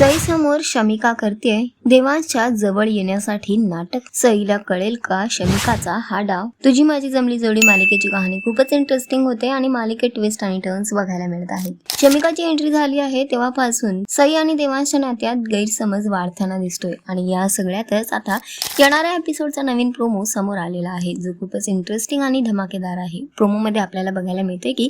सई समोर शमिका करते देवाच्या जवळ येण्यासाठी नाटक सईला कळेल का? शमिकाचा हा डाव. तुझी माझी जमली जोडी मालिकेची कहाणी खूपच इंटरेस्टिंग होते आणि मालिकेत ट्विस्ट आणि टर्न्स बघायला मिळत आहेत. शमिकाची एंट्री झाली आहे तेव्हापासून सई आणि देवांच्या नात्यात गैरसमज वाढताना दिसतोय. आणि या सगळ्यातच आता येणाऱ्या एपिसोडचा नवीन प्रोमो समोर आलेला आहे जो खूपच इंटरेस्टिंग आणि धमाकेदार आहे. प्रोमो मध्ये आपल्याला बघायला मिळते की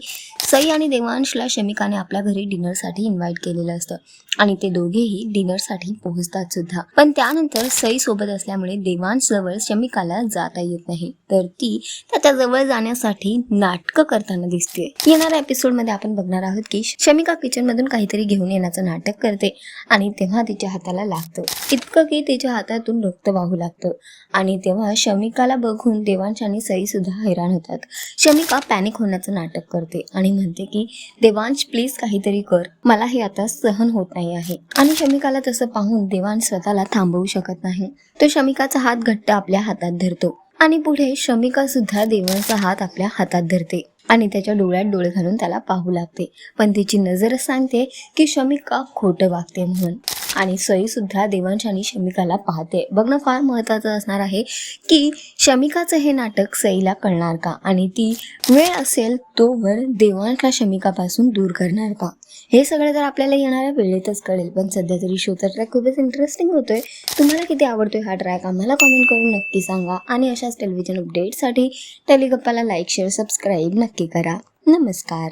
सई आणि देवांशला शमिकाने आपल्या घरी डिनरसाठी इन्व्हाइट केलेलं असतं. आणि ते दोघेही डिनरसाठी पोहोचतात सुद्धा. पण त्यानंतर सई सोबत असल्यामुळे देवांश जवळ शमिकाला जाता येत नाही. तर ती त्याच्याजवळ जाण्यासाठी नाटकं करताना दिसते. येणाऱ्या एपिसोडमध्ये आपण बघणार आहोत की शमिका किचन मधून काहीतरी घेऊन येण्याचं नाटक करते आणि तेव्हा तिच्या हाताला लागतं. इतकं की तिच्या हातातून रक्त वाहू लागतं. आणि तेव्हा शमिकाला बघून देवांश आणि सई सुद्धा हैराण होतात. शमिका पॅनिक होण्याचं नाटक करते आणि म्हणते की देवांश प्लीज काहीतरी कर. मला हे आता सहन होत नाही आहे. आणि शमिकाला तसं पाहून देवांश स्वतःला थांबवू शकत नाही. तो शमिकाचा हात घट्ट आपल्या हातात धरतो आणि पुढे शमिका सुद्धा देवांचा हात आपल्या हातात धरते आणि त्याच्या डोळ्यात डोळे घालून त्याला पाहू लागते. पण तिची नजर सांगते की शमिका खोटं वागते म्हणून. आणि सईसुद्धा देवांश आणि शमिकाला पाहते. बघणं फार महत्त्वाचं असणार आहे की शमिकाचं हे नाटक सईला कळणार का? आणि ती वेळ असेल तोवर देवांशला शमिकापासून दूर करणार का? हे सगळं तर आपल्याला येणाऱ्या वेळेतच कळेल. पण सध्या तरी शोचा ट्रॅक खूपच इंटरेस्टिंग होतोय. तुम्हाला किती आवडतोय हा ट्रॅक आम्हाला कमेंट करून नक्की सांगा. आणि अशाच टेलिव्हिजन अपडेटसाठी टेलिगप्पाला लाईक शेअर सबस्क्राईब नक्की करा. नमस्कार.